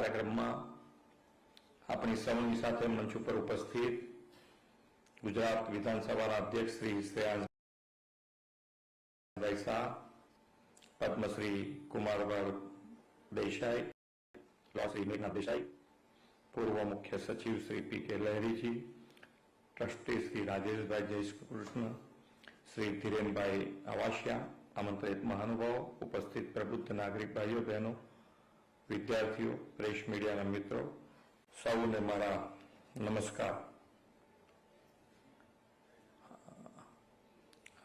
કાર્યક્રમમાં આપણી સૌની સાથે મંચ ઉપર ઉપસ્થિત ગુજરાત વિધાનસભાના અધ્યક્ષ શ્રી શ્રેયાંશભાઈ પદ્મશ્રી કુમારભાઈ દેસાઈ લો શ્રી મેઘનાથ દેસાઈ, પૂર્વ મુખ્ય સચિવ Shri P K Laheriji, trustee Shri Rajeshbhai Jaykrishna, Shri Dhirenbhai Avasiya, આમંત્રિત મહાનુભાવો, ઉપસ્થિત પ્રબુદ્ધ નાગરિક ભાઈઓ, બહેનો વિદ્યાર્થીઓ, પ્રેસ મીડિયાના મિત્રો, સૌને મારા નમસ્કાર.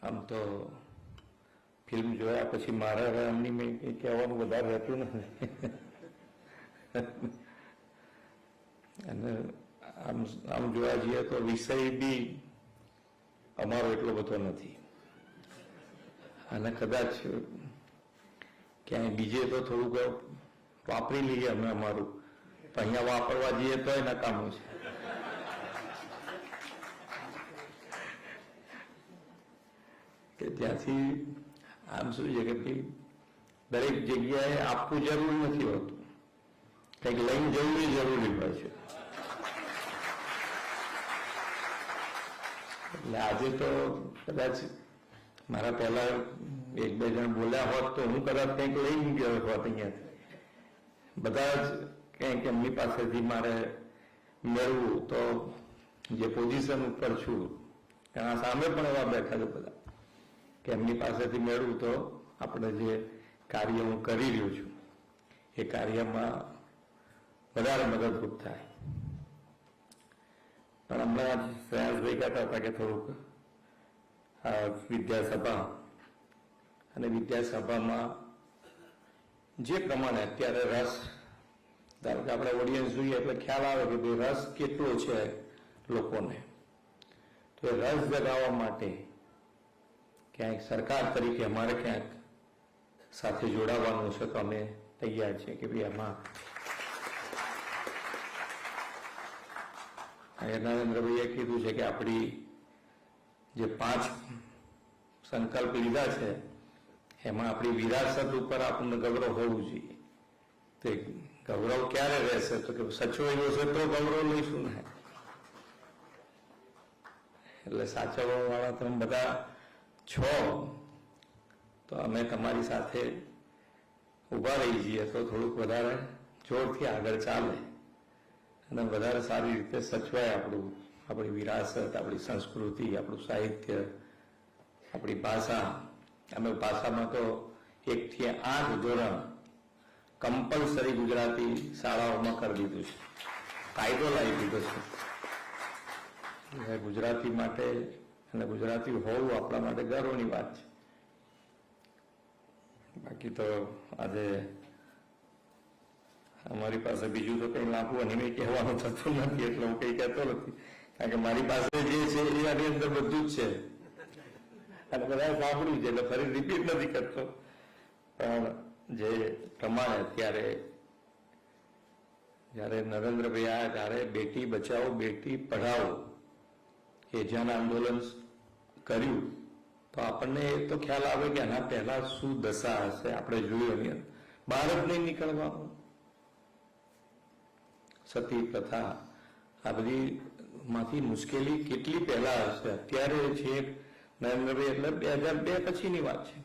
આમ તો ફિલ્મ જોયા પછી મારા રામની કહેવાનું વધારે રહેતું નથી. અને આમ આમ જોવા જઈએ તો વિષય બી અમારો એટલો બધો નથી. અને કદાચ ક્યાંય બીજે તો થોડુંક વાપરી લઈએ અમે અમારું. પણ અહીંયા વાપરવા જઈએ તોય નકામું છે. કે ત્યાંથી આમ શું છે કે દરેક જગ્યાએ આપવું જરૂરી નથી હોતું. કંઈક લઈને જવું જરૂરી હોય છે. એટલે આજે તો કદાચ મારા પહેલા એક બે જણ બોલ્યા હોત તો હું કદાચ કંઈક લઈને ગયો હોત અહીંયાથી. બધા જ કંઈક એમની પાસેથી મારે મેળવું તો જે પોઝિશન ઉપર છું, એના સામે પણ એવા બેઠા છે બધા, કે એમની પાસેથી મેળવું તો આપણે જે કાર્ય હું કરી રહ્યો છું, એ કાર્યમાં વધારે મદદરૂપ થાય. પણ હમણાં જ શ્રેયાસભાઈ કહેતા હતા કે થોડુંક વિદ્યાસભા, અને વિદ્યાસભામાં જે પ્રમાણે અત્યારે રસ, ધારો કે આપણે ઓડિયન્સ જોઈએ એટલે ખ્યાલ આવે કે ભાઈ રસ કેટલો છે લોકોને. તો એ રસ જગાવવા માટે ક્યાંક સરકાર તરીકે અમારે ક્યાંક સાથે જોડાવાનું છે તો અમે તૈયાર છીએ કે ભાઈ આમાં નરેન્દ્રભાઈએ કીધું છે કે આપણી જે પાંચ સંકલ્પ લીધા છે એમાં આપણી વિરાસત ઉપર આપણને ગૌરવ હોવું જોઈએ. તે ગૌરવ ક્યારે રહેશે? તો કે સચવાયું હશે તો ગૌરવ લઈશું ને. એટલે સાચવવા વાળા તમે બધા છો. તો અમે તમારી સાથે ઊભા રહી જઈએ તો થોડુંક વધારે જોરથી આગળ ચાલે. અને વધારે સારી રીતે સચવાય આપણું, આપણી વિરાસત, આપણી સંસ્કૃતિ, આપણું સાહિત્ય, આપણી ભાષા. અમે ભાષામાં તો એકથી આઠ ધોરણ કમ્પલસરી ગુજરાતી શાળાઓમાં કરી દીધું છે. કાયદો લાવી દીધો છે. ગુજરાતી માટે અને ગુજરાતી હોવું આપણા માટે ગર્વની વાત છે. બાકી તો આજે અમારી પાસે બીજું તો કંઈ લાંબુ અને મેં કહેવાનું થતું નથી, એટલે હું કંઈ કહેતો નથી. કારણ કે મારી પાસે જે છે એ આની અંદર બધું જ છે. અને બધા સાંભળ્યું છે, એટલે ફરી રિપીટ નથી કરતો. પણ જે પ્રમાણે અત્યારે જ્યારે નરેન્દ્રભાઈ આવ્યા ત્યારે બેટી બચાવો, બેટી પઢાવો એ જન આંદોલન કર્યું, તો આપણને એ તો ખ્યાલ આવે કે આના પહેલા શું દશા હશે, આપણે જોયું એની બહાર જ નહીં નીકળવાનું. સતી પ્રથા આ બધી માંથી મુશ્કેલી કેટલી પહેલા હશે? અત્યારે છે નરેન્દ્રભાઈ એટલે બે હજાર બે પછીની વાત છે.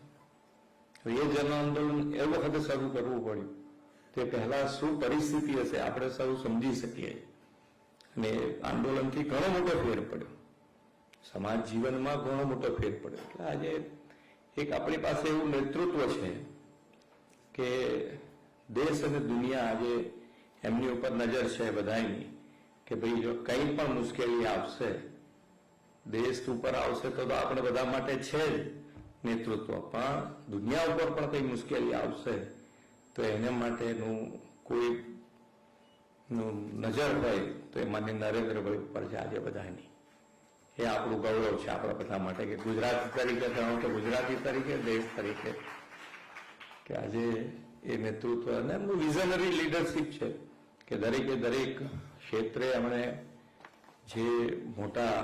એ જન આંદોલન એ વખતે શરૂ કરવું પડ્યું. તે પહેલા શું પરિસ્થિતિ હશે આપણે સૌ સમજી શકીએ. અને આંદોલનથી ઘણો મોટો ફેર પડ્યો. સમાજ જીવનમાં ઘણો મોટો ફેર પડ્યો. એટલે આજે એક આપણી પાસે એવું નેતૃત્વ છે કે દેશ અને દુનિયા આજે એમની ઉપર નજર છે બધાની, કે ભાઈ જો કંઈ પણ મુશ્કેલી આવશે દેશ ઉપર આવશે તો આપણે બધા માટે છે જ નેતૃત્વ. પણ દુનિયા ઉપર પણ કંઈ મુશ્કેલી આવશે તો એને માટેનું કોઈ નજર હોય તો એ માન્ય નરેન્દ્રભાઈ ઉપર છે આજે બધાની. એ આપણું ગૌરવ છે આપણા બધા માટે કે ગુજરાતી તરીકે ગણો કે ગુજરાતી તરીકે દેશ તરીકે કે આજે એ નેતૃત્વ અને એમનું વિઝનરી લીડરશીપ છે કે દરેકે દરેક ક્ષેત્રે એમણે જે મોટા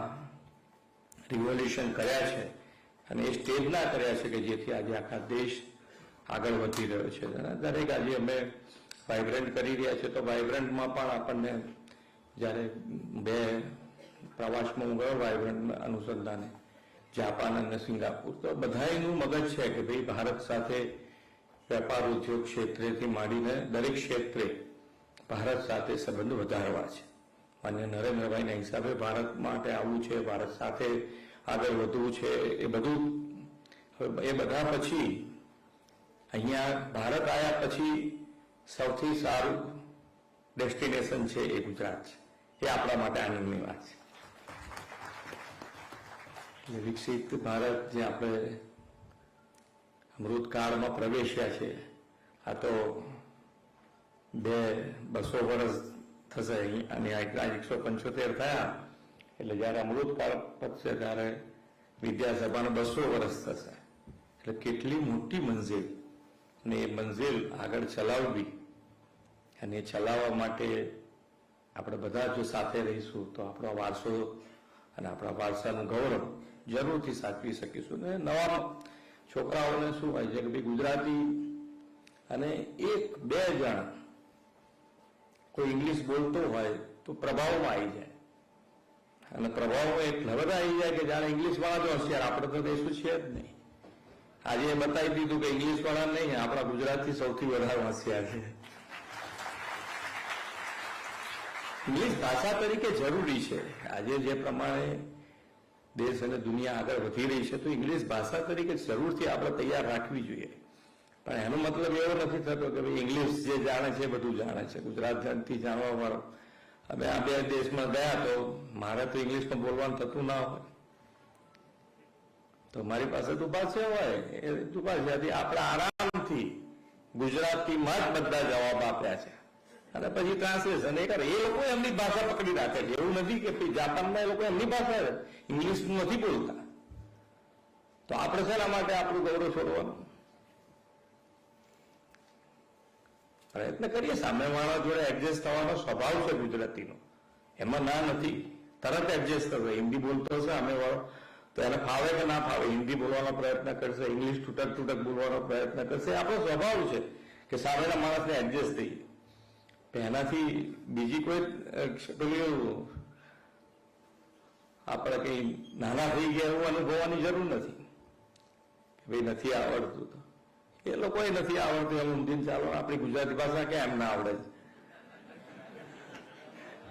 રિવોલ્યુશન કર્યા છે અને એ સ્ટેજના કર્યા છે કે જેથી આજે આખા દેશ આગળ વધી રહ્યો છે. દરેક આજે અમે વાઇબ્રન્ટ કરી રહ્યા છે. તો વાઇબ્રન્ટમાં પણ આપણને જ્યારે બે પ્રવાસમાં હું ગયો વાઇબ્રન્ટ અનુસંધાને જાપાન અને સિંગાપુર. તો બધાયનું મગજ છે કે ભાઈ ભારત સાથે વેપાર ઉદ્યોગ ક્ષેત્રેથી માંડીને દરેક ક્ષેત્રે ભારત સાથે સંબંધ વધારવા છે. માન્ય નરેન્દ્રભાઈના હિસાબે ભારત માટે આવવું છે, ભારત સાથે આગળ વધવું છે, એ બધું. એ બધા પછી અહીંયા ભારત આવ્યા પછી સૌથી સારું ડેસ્ટિનેશન છે એ ગુજરાત છે. એ આપણા માટે આનંદની વાત છે. વિકસિત ભારત જે આપણે અમૃતકાળમાં પ્રવેશ્યા છે, આ તો બે, બસો વર્ષ થશે. અને આ એકસો પંચોતેર થયા. એટલે જ્યારે અમૃતકાળ પતશે ત્યારે વિદ્યાસભાનો બસો વર્ષ થશે. એટલે કેટલી મોટી મંજિલ ને એ મંજિલ આગળ ચલાવવી. અને ચલાવવા માટે આપણે બધા જો સાથે રહીશું તો આપણો વારસો અને આપણા વારસાનું ગૌરવ જરૂરથી સાચવી શકીશું. ને નવા છોકરાઓને શું હોય છે કે ભાઈ ગુજરાતી અને એક બે જણ કોઈ ઇંગ્લિશ બોલતો હોય તો પ્રભાવમાં આવી જાય. અને પ્રભાવમાં એટલા બધા આવી જાય કે જાણે ઇંગ્લિશ વાળા જ હોશિયાર, આપણે તો દેશું છે જ નહીં. આજે એ બતાવી દીધું કે ઇંગ્લિશ વાળા નહીં, આપણા ગુજરાતથી સૌથી વધારે હોશિયાર છે. ઇંગ્લિશ ભાષા તરીકે જરૂરી છે. આજે જે પ્રમાણે દેશ અને દુનિયા આગળ વધી રહી છે, તો ઇંગ્લિશ ભાષા તરીકે જરૂરથી આપણે તૈયાર રાખવી જોઈએ. પણ એનો મતલબ એવો નથી થતો કે ભાઈ ઇંગ્લિશ જે જાણે છે બધું જાણે છે. ગુજરાતથી જાણવા વાળો. હવે આ બે દેશમાં ગયા તો મારે તો ઇંગ્લિશમાં બોલવાનું થતું ના હોય. તો મારી પાસે તો ભાષા હોય. એ દુભાષાથી આપણે આરામથી ગુજરાતીમાં જ બધા જવાબ આપ્યા છે. અને પછી ટ્રાન્સલેશન એ કરે. એ લોકો એમની ભાષા પકડી રાખે છે. એવું નથી કે ભાઈ જાપાનમાં એ લોકો એમની ભાષા ઇંગ્લિશ નથી બોલતા. તો આપણે શેના માટે આપણું ગૌરવ છોડવાનું પ્રયત્ન કરીએ, સામેવાળા જોડે એડજસ્ટ થવાનો સ્વભાવ છે ગુજરાતીનો. એમાં ના નથી. તરત એડજસ્ટ થશે. હિન્દી બોલતો હશે સામેવાળો. તો એને ફાવે કે ના ફાવે? હિન્દી બોલવાનો પ્રયત્ન કરશે, ઇંગ્લિશ તૂટક તૂટક બોલવાનો પ્રયત્ન કરશે. આપણો સ્વભાવ છે કે સામેના માણસને એડજસ્ટ થઈએ એનાથી બીજી કોઈ પેલું, આપણે કઈ નાના થઈ ગયા એવું અનુભવવાની જરૂર નથી. ભાઈ નથી આવડતું તો. એ લોકોએ નથી આવડતું, એમ ઊંધીને ચાલો, આપણી ગુજરાતી ભાષા કેમ ના આવડે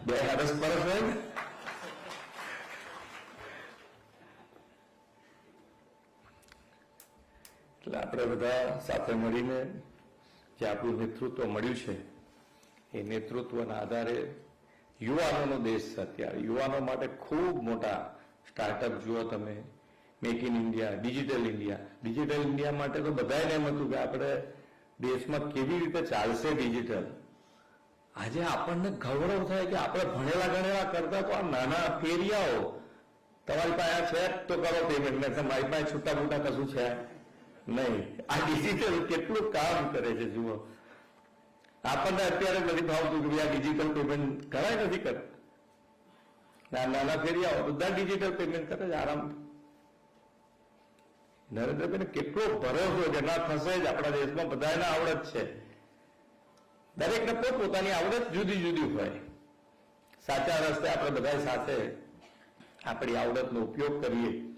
બે હરસ પરસ હોય ને? એટલે આપણે બધા સાથે મળીને જે આપણું નેતૃત્વ મળ્યું છે, એ નેતૃત્વના આધારે યુવાનોનો દેશ છે અત્યારે, યુવાનો માટે ખૂબ મોટા સ્ટાર્ટઅપ જુઓ તમે make in India digital India digital India માટે તો બધાને એમ હતું કે આપણે દેશમાં કેવી રીતે ચાલશે ડિજિટલ આજે આપણને ગૌરવ થાય કે આપણે ભણેલા ગણેલા કરતા તો આ નાના ફેરિયાઓ તમારી પાસે આ છે તો કરો પેમેન્ટ ને મારી પાસે છૂટા મોટા કશું છે નહીં આ ડિજિટલ કેટલું કામ કરે છે જુઓ આપણને અત્યારે નથી ભાવતું કે ભાઈ આ ડિજિટલ પેમેન્ટ કરાય નથી કરતા ના નાના ફેરિયાઓ બધા ડિજિટલ પેમેન્ટ કરે છે આરામ નરેન્દ્રભાઈને કેટલો ભરોસો છે? ના, થશે જ. આપણા દેશમાં બધાને આવડત છે. દરેકને પોતપોતાની આવડત જુદી જુદી હોય. સાચા રસ્તે આપણે બધા સાથે આપણી આવડતનો ઉપયોગ કરીએ.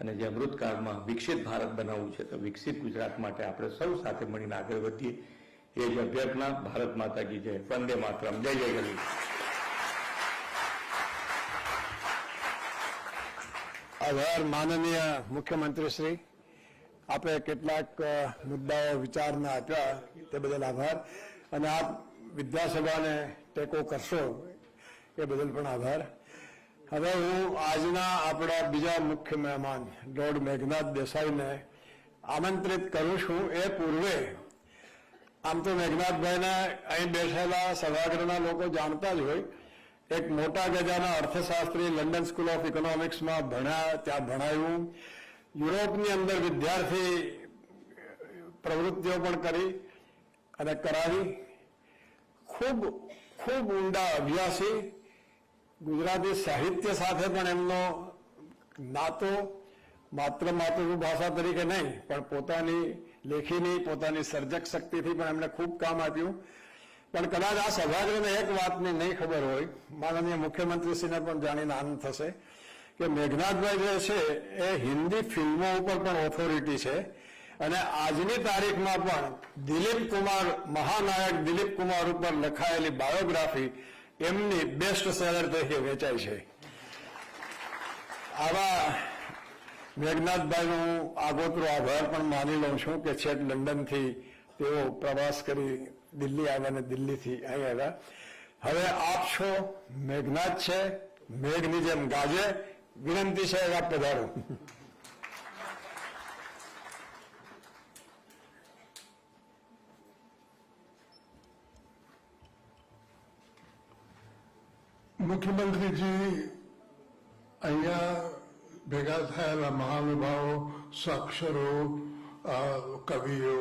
અને જે અમૃતકાળમાં વિકસિત ભારત બનાવવું છે, તો વિકસિત ગુજરાત માટે આપણે સૌ સાથે મળીને આગળ વધીએ. એ જ અભ્યર્થના, ભારત માતા કી જય. વંદે માતરમ. જય જય ગલી આભાર, માનનીય મુખ્યમંત્રી શ્રી આપે કેટલાક મુદ્દાઓ વિચારના આપ્યા, તે બદલ આભાર. અને આપ વિદ્યાસભાને ટેકો કરશો, એ બદલ પણ આભાર. હવે હું આજના આપણા બીજા મુખ્ય મહેમાન દોઢ મેઘનાથ દેસાઈને આમંત્રિત કરું છું. એ પૂર્વે, આમ તો મેઘનાથભાઈને અહીં બેઠેલા સભાગૃહના લોકો જાણતા જ હોય, એક મોટા ગજાના અર્થશાસ્ત્રી, લંડન સ્કૂલ ઓફ ઇકોનોમિક્સમાં ભણ્યા, ત્યાં ભણાયું. યુરોપની અંદર વિદ્યાર્થી, પ્રવૃત્તિઓ પણ કરી અને કરાવી. ખૂબ ખૂબ ઊંડા અભ્યાસી ગુજરાતી સાહિત્ય સાથે પણ એમનો નાતો માત્ર માતૃભાષા તરીકે નહીં, પણ પોતાની લેખીની, પોતાની સર્જક શક્તિથી પણ એમણે ખૂબ કામ આપ્યું. પણ કદાચ આ સભાગૃહને એક વાતની નહીં ખબર હોય, માનનીય મુખ્યમંત્રીશ્રીને પણ જાણીને આનંદ થશે. કે મેઘનાથભાઈ જે છે, એ હિન્દી ફિલ્મો ઉપર પણ ઓથોરિટી છે. અને આજની તારીખમાં પણ દિલીપ કુમાર, મહાનાયક દિલીપ કુમાર ઉપર લખાયેલી બાયોગ્રાફી એમની બેસ્ટ સેલર તરીકે વેચાય છે. આવા મેઘનાથભાઈનો હું આગોતરો આભાર પણ માની લઉં છું કે છેક લંડનથી તેઓ પ્રવાસ કરી દિલ્હી આવ્યા અને દિલ્હીથી અહીં આવ્યા હવે આપ છો મેઘનાથ છે, મેઘની જેમ ગાજે. વિનંતી છે આપ પધારો મુખ્યમંત્રીજી અહીંયા ભેગા થયેલા મહાનુભાવો સાક્ષરો કવિઓ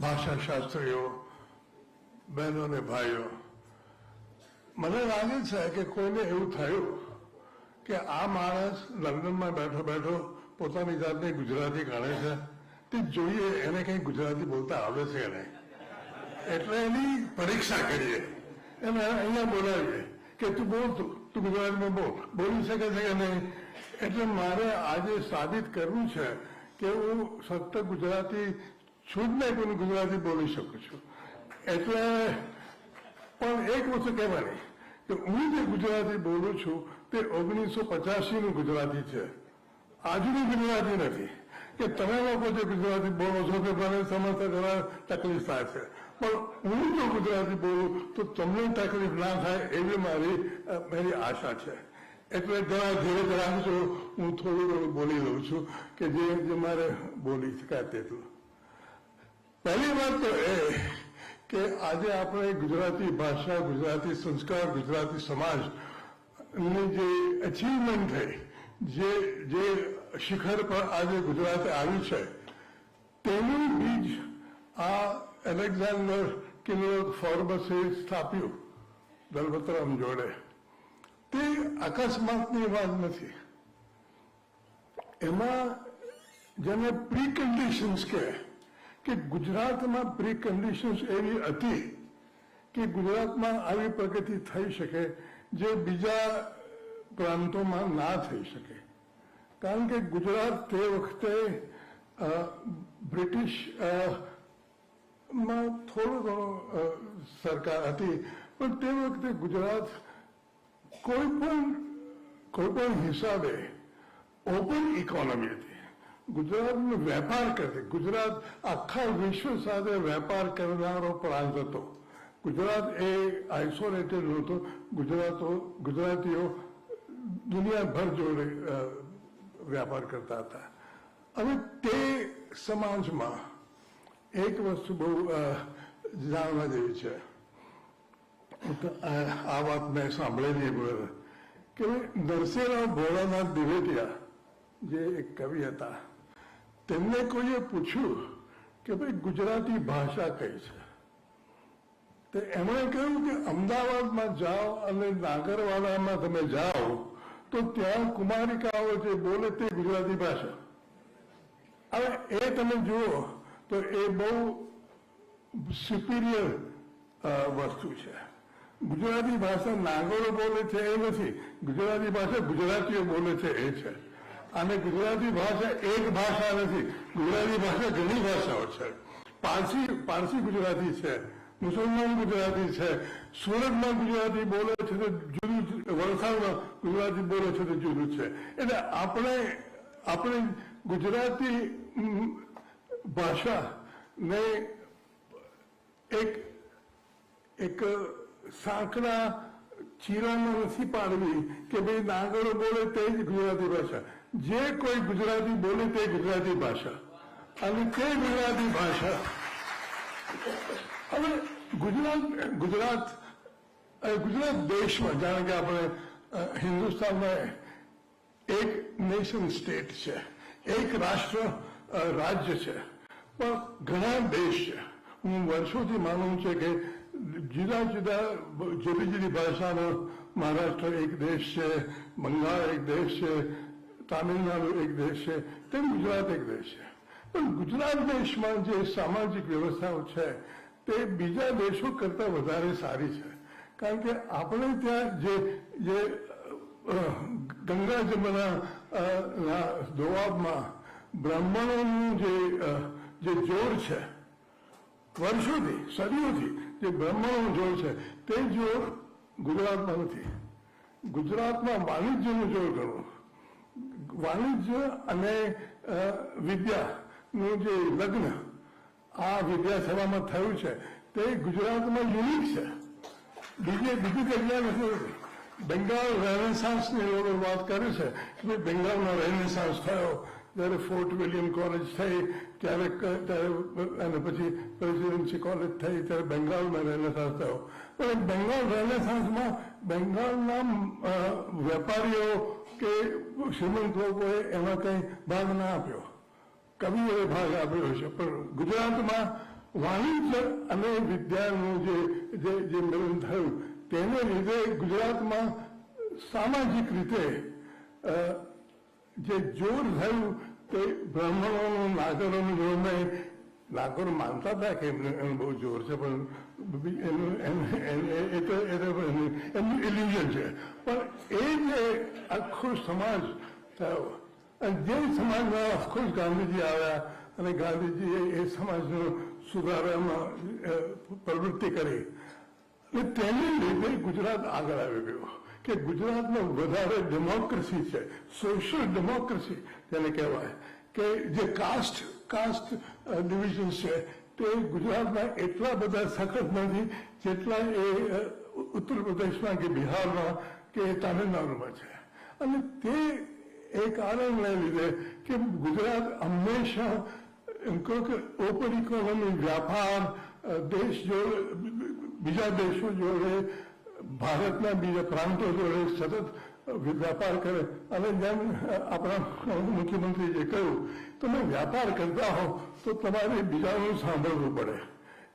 ભાષાશાસ્ત્રીઓ બહેનો અને ભાઈઓ મને લાગે છે કે કોઈને એવું થયું કે આ માણસ લંડનમાં બેઠો બેઠો પોતાની જાતને ગુજરાતી ગણે છે. તે જોઈએ એને કંઈ ગુજરાતી બોલતા આવડે છે એને. એટલે એની પરીક્ષા કરીએ. એને અહીંયા બોલાવીએ કે તું બોલ તું ગુજરાતીમાં બોલ. બોલી શકે છે કે નહીં? એટલે મારે આજે સાબિત કરવું છે કે હું સતત ગુજરાતી, છું જ પણ ગુજરાતી બોલી શકું છું. એટલે પણ એક વસ્તુ કહેવાની, કે હું જે ગુજરાતી બોલું છું તે ઓગણીસો પચાસીનું ગુજરાતી છે. આજનું ગુજરાતી નથી. કે તમે લોકો જે ગુજરાતી બોલો છો કે મને સમસ્યા ઘણા તકલીફ થાય છે. પણ હું જો ગુજરાતી બોલું તો તમને તકલીફ ના થાય એવી મારી મારી આશા છે. એટલે જરા ધીરે રાખજો હું થોડું ઘણું બોલી લઉં છું કે જે મારે બોલી શકાય તેટલું. પહેલી વાત તો એ કે આજે આપણે ગુજરાતી ભાષા, ગુજરાતી સંસ્કાર, ગુજરાતી સમાજ ની જે અચીવમેન્ટ થઈ જે શિખર પર આજે ગુજરાત આવ્યું છે, તેનું બીજ આ એલેક્ઝાન્ડર કિલોક ફોર્બસે સ્થાપ્યું, દલપતરામ જોડે. તે અકસ્માતની વાત નથી. એમાં જેને પ્રી કન્ડિશન્સ કહે, કે ગુજરાતમાં પ્રી કન્ડિશન્સ એવી હતી કે ગુજરાતમાં આવી પ્રગતિ થઈ શકે જે બીજા પ્રાંતોમાં ના થઈ શકે. કારણ કે ગુજરાત તે વખતે અ, બ્રિટિશ અ, માં થોડો ઘણો અ, સરકાર હતી. પણ તે વખતે ગુજરાત કોઈ પણ કોઈ પણ હિસાબે ઓપન ઇકોનોમી હતી. ગુજરાતનો વેપાર કરતી ગુજરાત આખા વિશ્વ સાથે વેપાર કરનારો પ્રાંત હતો. ગુજરાત એ આઇસોલેટેડ નહોતો ગુજરાતો ગુજરાતીઓ દુનિયાભર જોડે વ્યાપાર કરતા હતા. હવે તે સમાજમાં એક વસ્તુ બહુ જાણવા જેવી છે. આ વાત મેં સાંભળેલી કે નરસિંહરાવ ભોળાનાથ દિવેટિયા જે એક કવિ હતા, તેમને કોઈએ પૂછ્યું કે ભાઈ ગુજરાતી ભાષા કઈ છે? તો એમણે કહ્યું કે અમદાવાદમાં જાઓ અને નાગરવાડામાં તમે જાઓ, તો ત્યાં કુમારિકાઓ જે બોલે તે ગુજરાતી ભાષા. હવે એ તમે જુઓ, તો એ બહુ સુપિરિયર વસ્તુ છે. ગુજરાતી ભાષા નાગરો બોલે છે એ નથી, ગુજરાતી ભાષા ગુજરાતીઓ બોલે છે એ છે. અને ગુજરાતી ભાષા એક ભાષા નથી, ગુજરાતી ભાષા ઘણી ભાષાઓ છે. પારસી પારસી ગુજરાતી છે. મુસલમાન ગુજરાતી છે, સુરતમાં ગુજરાતી બોલે છે તો જુદું વલસાડમાં ગુજરાતી બોલે છે તો જુદું છે. એટલે આપણે આપણે ગુજરાતી ભાષા એક એક સાંકડા ચીરામાં નથી પાડવી કે ભાઈ નાગરો બોલે તે જ ગુજરાતી ભાષા. જે કોઈ ગુજરાતી બોલે તે ગુજરાતી ભાષા. અને તે ગુજરાતી ભાષા હવે ગુજરાત ગુજરાત ગુજરાત દેશમાં, જાણે કે આપણે હિન્દુસ્તાનમાં એક નેશન સ્ટેટ છે, એક રાષ્ટ્ર રાજ્ય છે. પણ ઘણા દેશ છે. હું વર્ષોથી માનું છું કે જુદા જુદા જુદી જુદી ભાષાનો મહારાષ્ટ્ર એક દેશ છે, બંગાળ એક દેશ છે, તામિલનાડુ એક દેશ છે, તેમ ગુજરાત એક દેશ છે. પણ ગુજરાત દેશમાં જે સામાજિક વ્યવસ્થાઓ છે તે બીજા દેશો કરતાં વધારે સારી છે. કારણ કે આપણે ત્યાં જે જે ગંગા જમના દોવાબમાં બ્રાહ્મણોનું જે જે જોર છે, વર્ષોથી, સદીઓથી જે બ્રાહ્મણોનું જોર છે, તે જોર ગુજરાતમાં નથી. ગુજરાતમાં વાણિજ્યનું જોર ઘણું વાણિજ્ય અને વિદ્યાનું જે લગ્ન આ વિદ્યાસભામાં થયું છે. તે ગુજરાતમાં યુનિક છે. બીજે બીજી જગ્યાએ નથી. બેંગાલ રેનેસાન્સની લોકો વાત કરે છે કે ભાઈ બેંગાલનો રેનેસાન્સ થયો. ત્યારે ફોર્ટ વિલિયમ કોલેજ થઈ, ત્યારે ત્યારે અને પછી પ્રેસિડેન્સી કોલેજ થઈ, ત્યારે બેંગાલમાં રેનેસાન્સ થયો. પણ બેંગાલ રેનેસાન્સમાં બેંગાલના વેપારીઓ કે શ્રીમંત લોકોએ એમાં કંઈ ભાગ ના આપ્યો. કવિઓએ ભાગ આપ્યો છે. પણ ગુજરાતમાં વાણિજ્ય અને વિદ્યાનું જે જે મિલન થયું, તેને લીધે ગુજરાતમાં સામાજિક રીતે જે જોર થયું તે બ્રાહ્મણોનું નાગરોનું જોર નહીં. નાગરો માનતા હતા કે એમને એનું બહુ જોર છે, પણ એમનું ઇલ્યુઝન છે. પણ એ જે આખો સમાજ થયો અને જે સમાજમાં ઓફકોર્સ ગાંધીજી આવ્યા અને ગાંધીજીએ એ સમાજનો સુધારવામાં પ્રવૃત્તિ કરી. અને તેને લીધે ગુજરાત આગળ આવી ગયું કે ગુજરાતમાં વધારે ડેમોક્રેસી છે સોશિયલ ડેમોક્રેસી તેને કહેવાય, કે જે કાસ્ટ કાસ્ટ ડિવિઝન છે, તે ગુજરાતમાં એટલા બધા સખત નથી જેટલા એ ઉત્તર પ્રદેશમાં કે બિહારમાં કે તામિલનાડુમાં છે. અને તે એ કારણને લીધે કે ગુજરાત હંમેશા ઓપન ઇકોનોમી વ્યાપાર દેશ જોડે, બીજા દેશો જોડે, ભારતના બીજા પ્રાંતો જોડે સતત વ્યાપાર કરે. અને જેમ આપણા મુખ્યમંત્રીએ કહ્યું, તમે વ્યાપાર કરતા હો, તો તમારે બીજાનું સાંભળવું પડે.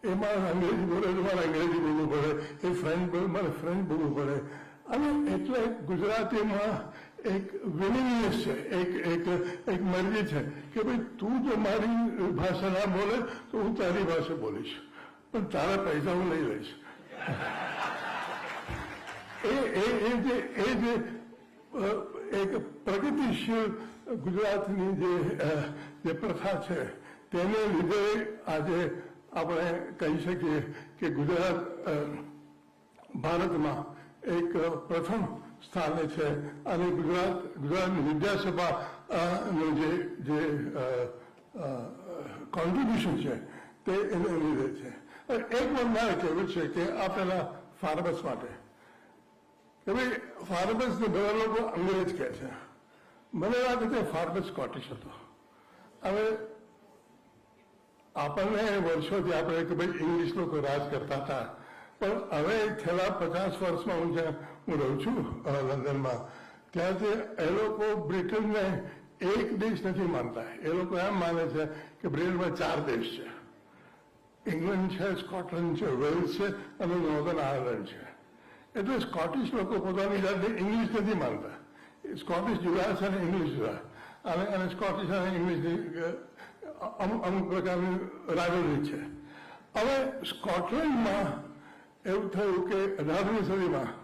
એમાં અંગ્રેજી બોલે મારે અંગ્રેજી બોલવું પડે. એ ફ્રેન્ચ બોલે મારે ફ્રેન્ચ બોલવું પડે. અને એટલે ગુજરાતીમાં એક વિલિંગનેસ છે, એક એક એક મરજી છે કે ભાઈ તું જો મારી ભાષા ના બોલે તો હું તારી ભાષા બોલીશ. પણ તારા પૈસા હું લઈ લઈશ. એ જે એ જે એક પ્રગતિશીલ ગુજરાતની જે જે પ્રથા છે તેને લીધે આજે આપણે કહી શકીએ કે ગુજરાત ભારતમાં એક પ્રથમ સ્થાને છે. અને ગુજરાત, ગુજરાતની વિદ્યાસભા નું જે જે કોન્ટ્રીબ્યુશન છે, તે એને લીધે છે. એક મારે કહેવું છે કે આપેલા પેલા ફાર્મર્સ માટે. કે ભાઈ ફાર્મર્સને બધા લોકો અંગ્રેજ કહે છે. મને લાગે છે ફાર્મર સ્કોટિશ હતો. હવે આપણને વર્ષોથી આપણે કે ભાઈ ઇંગ્લિશ લોકો રાજ કરતા હતા. પણ હવે છેલ્લા પચાસ વર્ષમાં હું જ્યાં હું રહું છું લંડનમાં. ત્યાંથી એ લોકો બ્રિટનને એક દેશ નથી માનતા. એ લોકો એમ માને છે કે બ્રિટનમાં ચાર દેશ છે. ઇંગ્લેન્ડ છે, સ્કોટલેન્ડ છે, વેલ્સ છે અને નોર્ધન આયર્લેન્ડ છે. એટલે સ્કોટિશ લોકો પોતાની જાતને ઇંગ્લિશ નથી માનતા. સ્કોટિશ જુદા છે અને ઇંગ્લિશ જુદા અને અને સ્કોટિશ અને ઇંગ્લિશની અમુક અમુક પ્રકારની રાઇવલરી છે. હવે સ્કોટલેન્ડમાં એવું થયું કે અઢારમી સદીમાં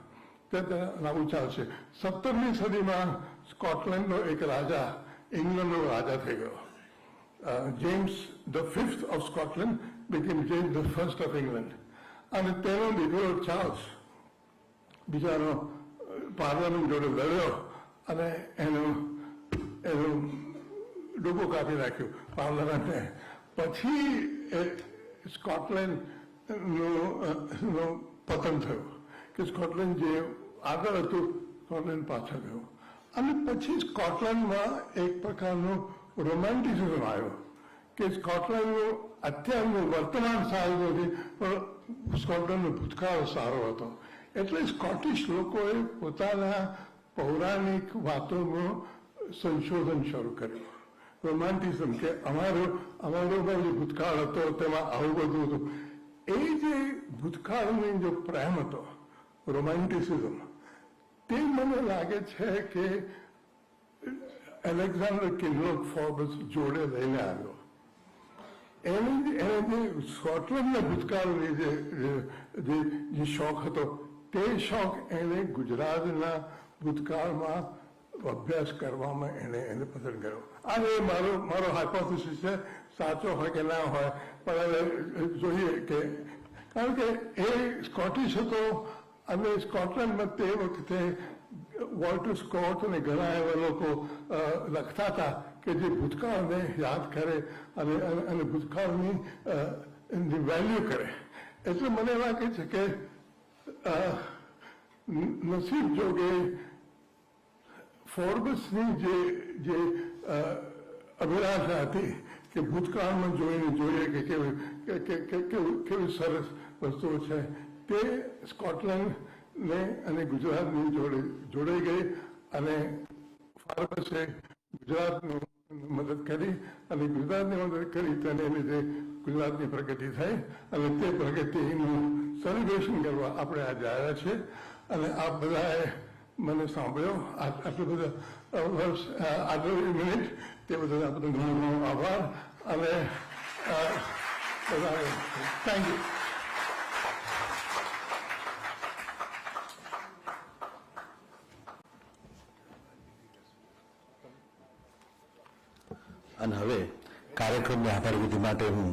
લાગુ ચાલશે સત્તરમી સદીમાં સ્કોટલેન્ડનો એક રાજા, ઇંગ્લેન્ડનો રાજા થઈ ગયો. James the fifth of Scotland became James the first of England. અને તેનો દીકરો ચાર્લ્સ બીજાનો પાર્લામેન્ટ જોડે લડ્યો અને એનું એનું ડૂબો કાપી નાખ્યું પાર્લામેન્ટને પછી સ્કોટલેન્ડનું પતન થયું. કે સ્કોટલેન્ડ જે આગળ હતું, સ્કોટલેન્ડ પાછળ ગયું. અને પછી સ્કોટલેન્ડમાં એક પ્રકારનો રોમેન્ટિસિઝમ આવ્યો કે સ્કોટલેન્ડનું અત્યારનું વર્તમાન સારું નથી, પણ સ્કોટલેન્ડનો ભૂતકાળ સારો હતો. એટલે સ્કોટિશ લોકોએ પોતાના પૌરાણિક વાતોનું સંશોધન શરૂ કર્યું. રોમાન્ટિઝમ કે અમારો અમારો જે ભૂતકાળ હતો, તેમાં આવું બધું હતું. એ જે ભૂતકાળની જો પ્રેમ હતો રોમાન્ટિસિઝમ. તે મને લાગે છે કે એલેક્ઝાન્ડર કિન્લોક ફોર્બસ જોડે લઈને આવ્યો. એને એને જે સ્કોટલેન્ડના ભૂતકાળની જે શોખ હતો, તે શોખ એને ગુજરાતના ભૂતકાળમાં અભ્યાસ કરવામાં એને એને પસંદ કર્યો. આ એ મારો મારો હાઇપોથિસિસ છે, સાચો હોય કે ના હોય, પણ જોઈએ કે કારણ કે એ સ્કોટિશ હતો અને સ્કોટલેન્ડમાં તે વખતે વોલ્ટર સ્કોટ અને ઘણા એવા લોકો લખતા હતા કે જે ભૂતકાળને યાદ કરે અને અને- ભૂતકાળની વેલ્યુ કરે એટલે મને લાગે છે કે નસીબ જોગે ફોર્બસની જે જે અભિલાષા હતી કે ભૂતકાળમાં જોઈને જોઈએ કે- કેવી કેવી સરસ વસ્તુઓ છે તે સ્કોટલેન્ડને અને ગુજરાતની જોડે જોડાઈ ગઈ અને ફોર્બસે ગુજરાતનું મદદ કરી અને ગુજરાતની મદદ કરી તેને લીધે ગુજરાતની પ્રગતિ થઈ અને તે પ્રગતિનું સેલિબ્રેશન કરવા આપણે આજે આવ્યા છીએ. અને આપ બધાએ મને સાંભળ્યો. આ- આટલું બધું વર્ષ આગળ મિનિટ, તે બધા આ બધો ઘણો ઘણો આભાર અને થેન્ક યુ અને હવે કાર્યક્રમની આભાર વિધિ માટે હું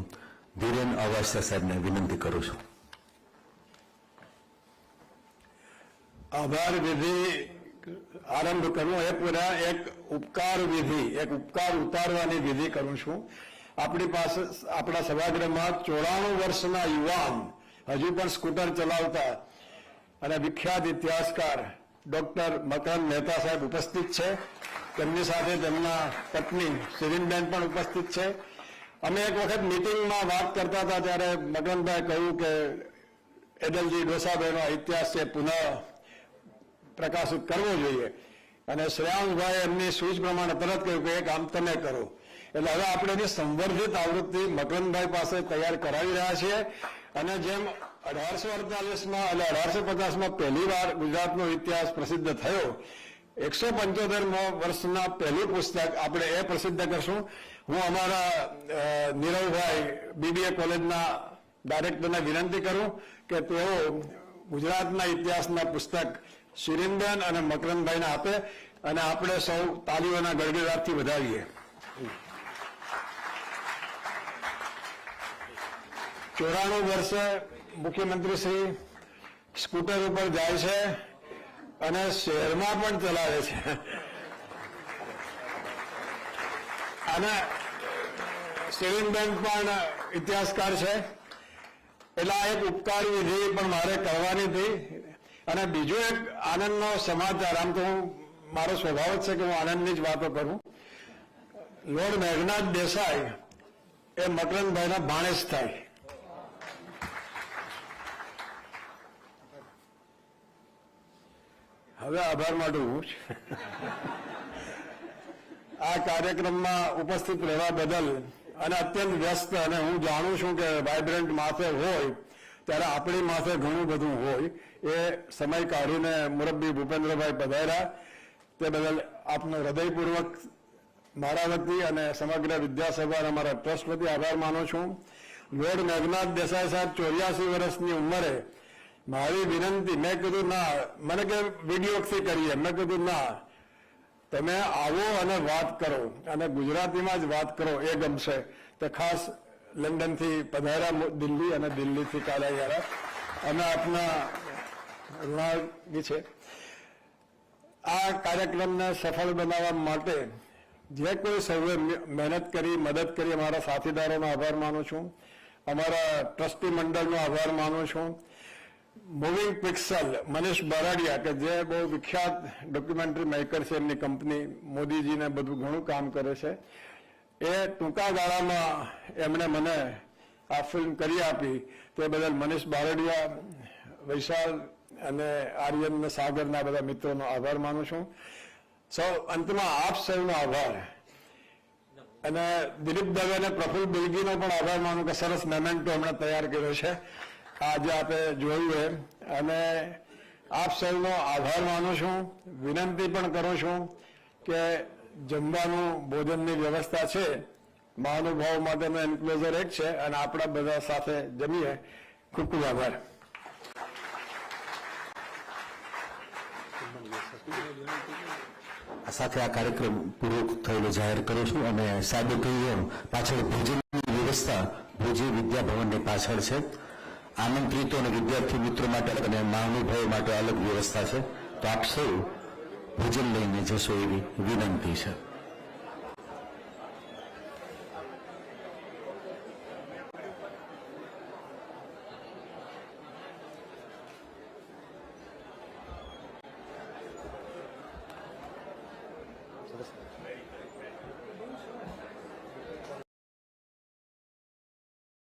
ધીરેન અવાસ્યા સાહેબને વિનંતી કરું છું. આભાર વિધિ આરંભ કરું. એ પૂરા એક ઉપકાર વિધિ, એક ઉપકાર ઉતારવાની વિધિ કરું છું. આપણી પાસે, આપણા સભાગૃહમાં ચોરાણું વર્ષના યુવાન હજુ પણ સ્કૂટર ચલાવતા અને વિખ્યાત ઇતિહાસકાર ડોક્ટર મકરન મહેતા સાહેબ ઉપસ્થિત છે. તેમની સાથે તેમના પત્ની સિરીનબેન પણ ઉપસ્થિત છે. અમે એક વખત મિટિંગમાં વાત કરતા હતા ત્યારે મગનભાઈ કહ્યું કે એડલજી ડોસાભાઈનો ઇતિહાસ છે, પુનઃ પ્રકાશિત કરવો જોઈએ. અને શ્રેયાંશભાઈ એમની સૂચ પ્રમાણે તરત કહ્યું કે એ કામ તમે કરો. એટલે હવે આપણે એની સંવર્ધિત આવૃત્તિ મગનભાઈ પાસે તૈયાર કરાવી રહ્યા છીએ. અને જેમ અઢારસો અડતાલીસમાં એટલે અઢારસો પચાસમાં પહેલી વાર ગુજરાતનો ઇતિહાસ પ્રસિદ્ધ થયો એકસો પંચોતેર વર્ષના પહેલું પુસ્તક આપણે એ પ્રસિદ્ધ કરશું. હું અમારા નીરવભાઈ બીબીએ કોલેજના ડાયરેક્ટરને વિનંતી કરું કે તેઓ ગુજરાતના ઇતિહાસના પુસ્તક શિરીનબેન અને મકરંદભાઈને આપે અને આપણે સૌ તાલીઓના ગડગડાટથી વધાવીએ. ચોરાણું વર્ષે મુખ્યમંત્રી શ્રી સ્કૂટર ઉપર જાય છે. અને શહેરમાં પણ ચલાવે છે. અને સેવિંગ બેન્ક પણ ઇતિહાસકાર છે. એટલે આ એક ઉપકાર વિધિ પણ મારે કરવાની હતી. અને બીજો એક આનંદનો સમાચાર, આમ તો હું, મારો સ્વભાવ જ છે કે હું આનંદની જ વાતો કરું. લોર્ડ મેઘનાથ દેસાઈ એ મકરંદભાઈના ભાણેજ થાય. હવે આભાર માટે હું. આ કાર્યક્રમમાં ઉપસ્થિત રહેવા બદલ અને અત્યંત વ્યસ્ત અને હું જાણું છું કે વાઇબ્રન્ટ માથે હોય, ત્યારે આપણી માથે ઘણું બધું હોય, એ સમય કાઢીને મુરબ્બી ભૂપેન્દ્રભાઈ પધાર્યા તે બદલ આપનો હૃદયપૂર્વક મારા વતી અને સમગ્ર વિદ્યાસભા અને અમારા ટ્રસ્ટ વતી આભાર માનું છું લોર્ડ મેઘનાથ દેસાઈ સાહેબ ચોર્યાસી વર્ષની ઉંમરે મારી વિનંતી, મેં કીધું, ના, મને કે વિડીયોથી કરીએ. મેં કીધું, ના, તમે આવો અને વાત કરો અને ગુજરાતીમાં જ વાત કરો, એ ગમશે. તો ખાસ લંડનથી પધાર્યા દિલ્હી અને દિલ્હીથી કાલે આવ્યા. અમે આપના ઋણાગી છે. આ કાર્યક્રમને સફળ બનાવવા માટે જે કોઈ સૌએ મહેનત કરી, મદદ કરી, અમારા સાથીદારોનો આભાર માનું છું. અમારા ટ્રસ્ટી મંડળનો આભાર માનું છું. મૂવિંગ પિક્સલ મનીષ બરાડિયા કે જે બહુ વિખ્યાત ડોક્યુમેન્ટરી મેકર છે, એમની કંપની મોદીજીને બધું ઘણું કામ કરે છે. એ ટૂંકા ગાળામાં એમણે મને આ ફિલ્મ કરી આપી. તે બદલ મનીષ બારડિયા વૈશાલ અને આર્યન સાગરના બધા મિત્રોનો આભાર માનું છું. સૌ અંતમાં આપ સૌનો આભાર. અને દિલીપ દવે અને પ્રફુલ બિલગીનો પણ આભાર માનું કે સરસ મેમેન્ટો હમણાં તૈયાર કર્યો છે. આજે આપણે જોયું એમ. અને આપ સૌનો આભાર માનું છું. વિનંતી પણ કરું છું કે જમવાનું ભોજનની વ્યવસ્થા છે. મહાનુભાવ માટેનો એન્ક્લોઝર એક છે અને આપણા બધા સાથે જમીએ. ખૂબ ખૂબ આભાર. સાથે આ કાર્યક્રમ પૂરો થયેલો જાહેર કરું છું અને સાહેબે કહ્યું એમ, પાછળ ભોજનની વ્યવસ્થા ભોજી વિદ્યાભવનની પાછળ છે. આમંત્રિતો અને વિદ્યાર્થી મિત્રો માટે અને મહાનુભાવો માટે અલગ વ્યવસ્થા છે. તો આપ સૌ ભોજન લઈને જશો એવી વિનંતી છે.